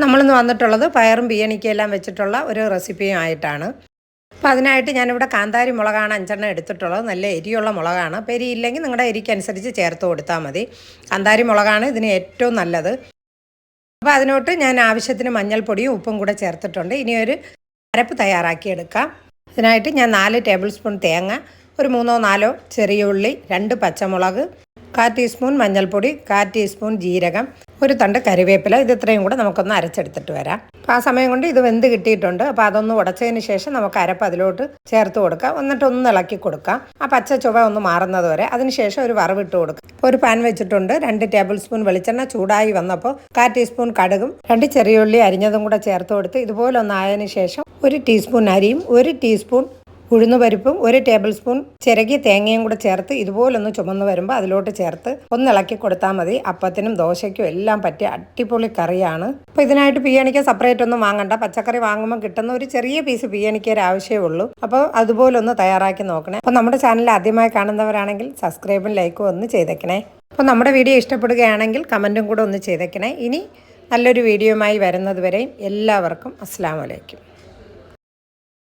നമ്മളിന്ന് വന്നിട്ടുള്ളത് പയറും ബിയണിക്കയെല്ലാം വെച്ചിട്ടുള്ള ഒരു റെസിപ്പിയും ആയിട്ടാണ്. അപ്പോൾ അതിനായിട്ട് ഞാനിവിടെ കാന്താരി മുളകാണ് അഞ്ചെണ്ണം എടുത്തിട്ടുള്ളത്. നല്ല എരിയുള്ള മുളകാണ്. അപ്പോൾ എരി ഇല്ലെങ്കിൽ നിങ്ങളുടെ എരിക്കനുസരിച്ച് ചേർത്ത് കൊടുത്താൽ മതി. കാന്താരി മുളകാണ് ഇതിന് ഏറ്റവും നല്ലത്. അപ്പോൾ അതിനോട്ട് ഞാൻ ആവശ്യത്തിന് മഞ്ഞൾപ്പൊടിയും ഉപ്പും കൂടെ ചേർത്തിട്ടുണ്ട്. ഇനി ഒരു അരപ്പ് തയ്യാറാക്കിയെടുക്കാം ഇതിനായിട്ട് ഞാൻ നാല് ടേബിൾ സ്പൂൺ തേങ്ങ ഒരു മൂന്നോ നാലോ ചെറിയ ഉള്ളി രണ്ട് പച്ചമുളക് കാ ടീസ്പൂൺ മഞ്ഞൾപ്പൊടി കാ ടീസ്പൂൺ ജീരകം ഒരു തണ്ട് കരിവേപ്പില ഇത് ഇത്രയും കൂടെ നമുക്കൊന്ന് അരച്ചെടുത്തിട്ട് വരാം. അപ്പോൾ ആ സമയം കൊണ്ട് ഇത് വെന്ത് കിട്ടിയിട്ടുണ്ട്. അപ്പോൾ അതൊന്ന് ഉടച്ചതിന് ശേഷം നമുക്ക് അരപ്പ് അതിലോട്ട് ചേർത്ത് കൊടുക്കാം. എന്നിട്ട് ഒന്ന് ഇളക്കി കൊടുക്കാം. ആ പച്ച ചുവ ഒന്ന് മാറുന്നത് വരെ അതിനുശേഷം ഒരു വറവിട്ട് കൊടുക്കുക ഇപ്പോൾ ഒരു പാൻ വെച്ചിട്ടുണ്ട്. രണ്ട് ടേബിൾ സ്പൂൺ വെളിച്ചെണ്ണ ചൂടായി വന്നപ്പോൾ കാ ടീസ്പൂൺ കടുകും രണ്ട് ചെറിയ ഉള്ളി അരിഞ്ഞതും കൂടെ ചേർത്ത് കൊടുത്ത് ഇതുപോലെ ഒന്ന് ആയതിനു ശേഷം ഒരു ടീസ്പൂൺ അരിയും ഒരു ടീസ്പൂൺ ഉഴുന്നുപരിപ്പും ഒരു ടേബിൾ സ്പൂൺ ചിരകിയ തേങ്ങയും കൂടെ ചേർത്ത് ഇതുപോലൊന്ന് ചുമന്ന് വരുമ്പോൾ അതിലോട്ട് ചേർത്ത് ഒന്ന് ഇളക്കി കൊടുത്താൽ മതി. അപ്പത്തിനും ദോശയ്ക്കും എല്ലാം പറ്റിയ അടിപൊളി കറിയാണ്. അപ്പോൾ ഇതിനായിട്ട് ബിരിയാണിക്ക് സെപ്പറേറ്റ് ഒന്നും വാങ്ങണ്ട. പച്ചക്കറി വാങ്ങുമ്പോൾ കിട്ടുന്ന ഒരു ചെറിയ പീസ് ബിരിയാണിക്ക് ഒരു ആവശ്യമേ ഉള്ളൂ. അപ്പോൾ അതുപോലൊന്ന് തയ്യാറാക്കി നോക്കണേ. അപ്പോൾ നമ്മുടെ ചാനൽ ആദ്യമായി കാണുന്നവരാണെങ്കിൽ സബ്സ്ക്രൈബും ലൈക്കും ഒന്ന് ചെയ്തേക്കണേ. അപ്പോൾ നമ്മുടെ വീഡിയോ ഇഷ്ടപ്പെടുകയാണെങ്കിൽ കമന്റും കൂടെ ഒന്ന് ചെയ്തേക്കണേ. ഇനി നല്ലൊരു വീഡിയോയുമായി വരുന്നത് വരെയും എല്ലാവർക്കും അസ്സാം വലൈക്കും